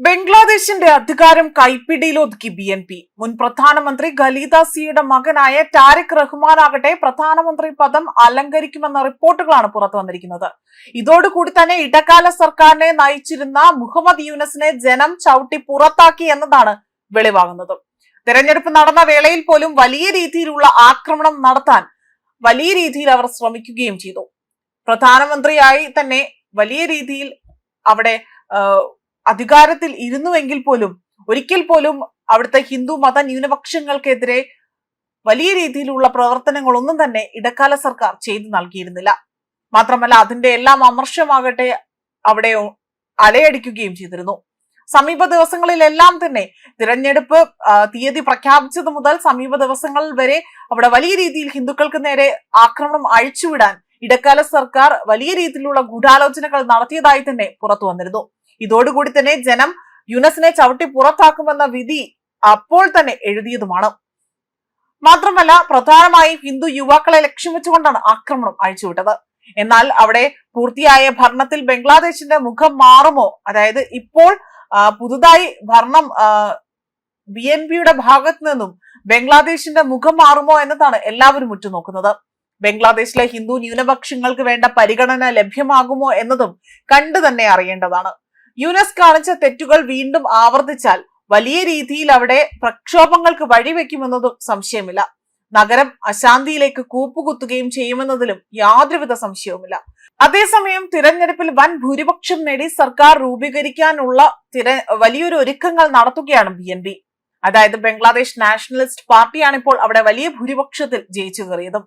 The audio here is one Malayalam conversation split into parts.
ബംഗ്ലാദേശിന്റെ അധികാരം കൈപ്പിടിയിലൊതുക്കി ബി എൻ പി. മുൻ പ്രധാനമന്ത്രി ഖലീദ സിയുടെ മകനായ ടാരിഖ് റഹ്മാനാകട്ടെ പ്രധാനമന്ത്രി പദം അലങ്കരിക്കുമെന്ന റിപ്പോർട്ടുകളാണ് പുറത്തു വന്നിരിക്കുന്നത്. ഇതോടുകൂടി തന്നെ ഇടക്കാല സർക്കാരിനെ നയിച്ചിരുന്ന മുഹമ്മദ് യൂനസിനെ ജനം ചവിട്ടി പുറത്താക്കി എന്നതാണ് വെളിവാകുന്നത്. തെരഞ്ഞെടുപ്പ് നടന്ന വേളയിൽ പോലും വലിയ രീതിയിലുള്ള ആക്രമണം നടത്താൻ വലിയ രീതിയിൽ അവർ ശ്രമിക്കുകയും ചെയ്തു. പ്രധാനമന്ത്രിയായി തന്നെ വലിയ രീതിയിൽ അവിടെ അധികാരത്തിൽ ഇരുന്നുവെങ്കിൽ പോലും ഒരിക്കൽ പോലും അവിടുത്തെ ഹിന്ദു മത ന്യൂനപക്ഷങ്ങൾക്കെതിരെ വലിയ രീതിയിലുള്ള പ്രവർത്തനങ്ങളൊന്നും തന്നെ ഇടക്കാല സർക്കാർ ചെയ്തു നൽകിയിരുന്നില്ല. മാത്രമല്ല അതിന്റെ എല്ലാം അമർഷമാകട്ടെ അവിടെ അലയടിക്കുകയും ചെയ്തിരുന്നു. സമീപ ദിവസങ്ങളിലെല്ലാം തന്നെ തിരഞ്ഞെടുപ്പ് തീയതി പ്രഖ്യാപിച്ചത് മുതൽ സമീപ ദിവസങ്ങൾ വരെ അവിടെ വലിയ രീതിയിൽ ഹിന്ദുക്കൾക്ക് നേരെ ആക്രമണം അഴിച്ചുവിടാൻ ഇടക്കാല സർക്കാർ വലിയ രീതിയിലുള്ള ഗൂഢാലോചനകൾ നടത്തിയതായി തന്നെ പുറത്തു വന്നിരുന്നു. ഇതോടുകൂടി തന്നെ ജനം യുനസിനെ ചവിട്ടി പുറത്താക്കുമെന്ന വിധി അപ്പോൾ തന്നെ എഴുതിയതുമാണ്. മാത്രമല്ല പ്രധാനമായും ഹിന്ദു യുവാക്കളെ ലക്ഷ്യം വെച്ചുകൊണ്ടാണ് ആക്രമണം അഴിച്ചുവിട്ടത്. എന്നാൽ അവിടെ പൂർത്തിയായ ഭരണത്തിൽ ബംഗ്ലാദേശിന്റെ മുഖം മാറുമോ? അതായത് ഇപ്പോൾ പുതുതായി ഭരണം ബി എൻ പിയുടെ ഭാഗത്ത് നിന്നും ബംഗ്ലാദേശിന്റെ മുഖം മാറുമോ എന്നതാണ് എല്ലാവരും ഉറ്റുനോക്കുന്നത്. ബംഗ്ലാദേശിലെ ഹിന്ദു ന്യൂനപക്ഷങ്ങൾക്ക് വേണ്ട പരിഗണന ലഭ്യമാകുമോ എന്നതും കണ്ടു തന്നെ അറിയേണ്ടതാണ്. യുനെസ് കാണിച്ച തെറ്റുകൾ വീണ്ടും ആവർത്തിച്ചാൽ വലിയ രീതിയിൽ അവിടെ പ്രക്ഷോഭങ്ങൾക്ക് വഴിവെക്കുമെന്നതും സംശയമില്ല. നഗരം അശാന്തിയിലേക്ക് കൂപ്പുകുത്തുകയും ചെയ്യുമെന്നതിലും യാതൊരുവിധ സംശയവുമില്ല. അതേസമയം തിരഞ്ഞെടുപ്പിൽ വൻ ഭൂരിപക്ഷം നേടി സർക്കാർ രൂപീകരിക്കാനുള്ള തിര വലിയൊരു ഒരുക്കങ്ങൾ നടത്തുകയാണ് ബി എൻ പി അതായത് ബംഗ്ലാദേശ് നാഷണലിസ്റ്റ് പാർട്ടിയാണ് ഇപ്പോൾ അവിടെ വലിയ ഭൂരിപക്ഷത്തിൽ ജയിച്ചു കയറിയതും.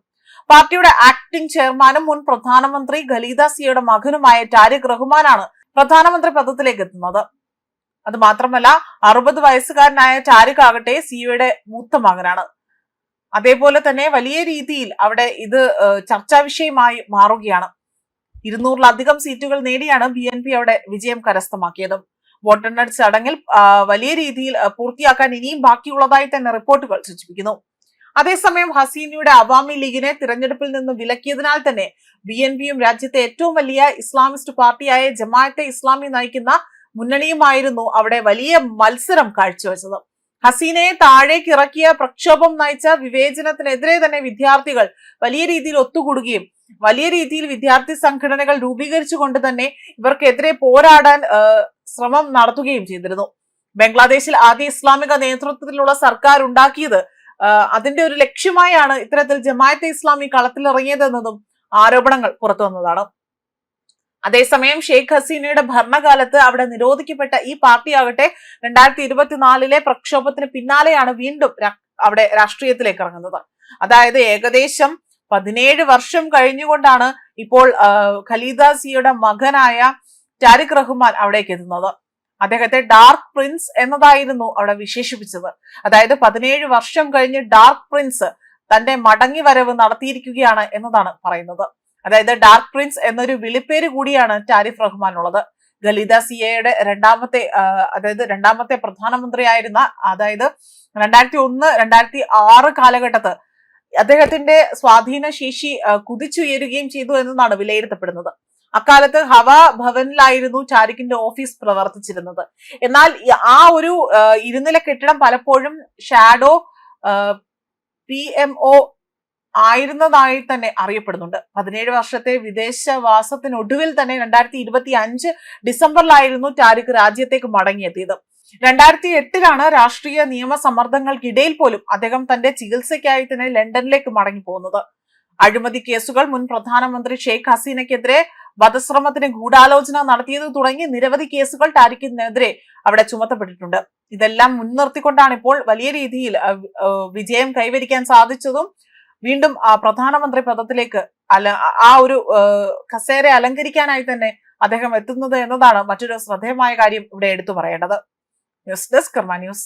പാർട്ടിയുടെ ആക്ടിംഗ് ചെയർമാനും മുൻ പ്രധാനമന്ത്രി ഖലീദ സിയുടെ മകനുമായ ടാരിഖ് റഹ്മാനാണ് പ്രധാനമന്ത്രി പദത്തിലേക്ക് എത്തുന്നത്. അത് മാത്രമല്ല അറുപത് വയസ്സുകാരനായ ചാരിക് ആകട്ടെ സിയുടെ മൂത്ത മകനാണ്. അതേപോലെ തന്നെ വലിയ രീതിയിൽ അവിടെ ഇത് ചർച്ചാ വിഷയമായി മാറുകയാണ്. ഇരുന്നൂറിലധികം സീറ്റുകൾ നേടിയാണ് ബി എൻ പി അവിടെ വിജയം കരസ്ഥമാക്കിയത്. വോട്ടെണ്ണൽ ചടങ്ങിൽ വലിയ രീതിയിൽ പൂർത്തിയാക്കാൻ ഇനിയും ബാക്കിയുള്ളതായി തന്നെ റിപ്പോർട്ടുകൾ സൂചിപ്പിക്കുന്നു. അതേസമയം ഹസീനയുടെ അവാമി ലീഗിനെ തിരഞ്ഞെടുപ്പിൽ നിന്ന് വിലക്കിയതിനാൽ തന്നെ ബി എൻ പിയും രാജ്യത്തെ ഏറ്റവും വലിയ ഇസ്ലാമിസ്റ്റ് പാർട്ടിയായ ജമാഅത്തെ ഇസ്ലാമി നയിക്കുന്ന മുന്നണിയുമായിരുന്നു അവിടെ വലിയ മത്സരം കാഴ്ചവെച്ചത്. ഹസീനയെ താഴേക്ക് ഇറക്കിയ പ്രക്ഷോഭം നയിച്ച വിവേചനത്തിനെതിരെ തന്നെ വിദ്യാർത്ഥികൾ വലിയ രീതിയിൽ ഒത്തുകൂടുകയും വലിയ രീതിയിൽ വിദ്യാർത്ഥി സംഘടനകൾ രൂപീകരിച്ചുകൊണ്ട് തന്നെ ഇവർക്കെതിരെ പോരാടാൻ ശ്രമം നടത്തുകയും ചെയ്തിരുന്നു. ബംഗ്ലാദേശിൽ ആദ്യ ഇസ്ലാമിക നേതൃത്വത്തിലുള്ള സർക്കാർ ഉണ്ടാക്കിയത് അതിന്റെ ഒരു ലക്ഷ്യമായാണ് ഇത്തരത്തിൽ ജമാഅത്തെ ഇസ്ലാമി കളത്തിലിറങ്ങിയതെന്നതും ആരോപണങ്ങൾ പുറത്തു വന്നതാണ്. അതേസമയം ഷെയ്ഖ് ഹസീനയുടെ ഭരണകാലത്ത് അവിടെ നിരോധിക്കപ്പെട്ട ഈ പാർട്ടിയാകട്ടെ രണ്ടായിരത്തി ഇരുപത്തിനാലിലെ പ്രക്ഷോഭത്തിന് പിന്നാലെയാണ് വീണ്ടും അവിടെ രാഷ്ട്രീയത്തിലേക്ക് ഇറങ്ങുന്നത്. അതായത് ഏകദേശം പതിനേഴ് വർഷം കഴിഞ്ഞുകൊണ്ടാണ് ഇപ്പോൾ ഖലീദ സിയുടെ മകനായ ടാരിഖ് റഹ്മാൻ അവിടേക്ക് എത്തുന്നത്. അദ്ദേഹത്തെ ഡാർക്ക് പ്രിൻസ് എന്നതായിരുന്നു അവിടെ വിശേഷിപ്പിച്ചത്. അതായത് പതിനേഴ് വർഷം കഴിഞ്ഞ് ഡാർക്ക് പ്രിൻസ് തന്റെ മടങ്ങി വരവ് നടത്തിയിരിക്കുകയാണ് എന്നതാണ് പറയുന്നത്. അതായത് ഡാർക്ക് പ്രിൻസ് എന്നൊരു വിളിപ്പേര് കൂടിയാണ് ടാരിഫ് റഹ്മാൻ ഉള്ളത് ഖലീദ സിയയുടെ രണ്ടാമത്തെ അതായത് രണ്ടാമത്തെ പ്രധാനമന്ത്രിയായിരുന്ന അതായത് രണ്ടായിരത്തി ഒന്ന് രണ്ടായിരത്തി ആറ് കാലഘട്ടത്ത് അദ്ദേഹത്തിന്റെ സ്വാധീന ശേഷി കുതിച്ചുയരുകയും ചെയ്തു എന്നതാണ് വിലയിരുത്തപ്പെടുന്നത്. അക്കാലത്ത് ഹവ ഭവനിലായിരുന്നു ചാരിക്കിന്റെ ഓഫീസ് പ്രവർത്തിച്ചിരുന്നത്. എന്നാൽ ആ ഒരു ഇരുനില കെട്ടിടം പലപ്പോഴും ഷാഡോ പി എം ഒ ആയിരുന്നതായി തന്നെ അറിയപ്പെടുന്നുണ്ട്. പതിനേഴ് വർഷത്തെ വിദേശവാസത്തിനൊടുവിൽ തന്നെ രണ്ടായിരത്തി ഇരുപത്തി അഞ്ച് ഡിസംബറിലായിരുന്നു ടാരിഖ് രാജ്യത്തേക്ക് മടങ്ങിയെത്തിയത്. രണ്ടായിരത്തി എട്ടിലാണ് രാഷ്ട്രീയ നിയമസമ്മർദ്ദങ്ങൾക്കിടയിൽ പോലും അദ്ദേഹം തന്റെ ചികിത്സയ്ക്കായി തന്നെ ലണ്ടനിലേക്ക് മടങ്ങി പോകുന്നത് അഴിമതി കേസുകൾ മുൻ പ്രധാനമന്ത്രി ഷെയ്ഖ് ഹസീനയ്ക്കെതിരെ വധശ്രമത്തിന് ഗൂഢാലോചന നടത്തിയത് തുടങ്ങി നിരവധി കേസുകൾ ടാരിഖിനെതിരെ അവിടെ ചുമത്തപ്പെട്ടിട്ടുണ്ട്. ഇതെല്ലാം മുൻനിർത്തിക്കൊണ്ടാണ് ഇപ്പോൾ വലിയ രീതിയിൽ വിജയം കൈവരിക്കാൻ സാധിച്ചതും വീണ്ടും പ്രധാനമന്ത്രി പദത്തിലേക്ക് അല ആ ഒരു കസേര അലങ്കരിക്കാനായി തന്നെ അദ്ദേഹം എത്തുന്നത് എന്നതാണ് മറ്റൊരു ശ്രദ്ധേയമായ കാര്യം ഇവിടെ എടുത്തു പറയേണ്ടത്. News desk Karma news.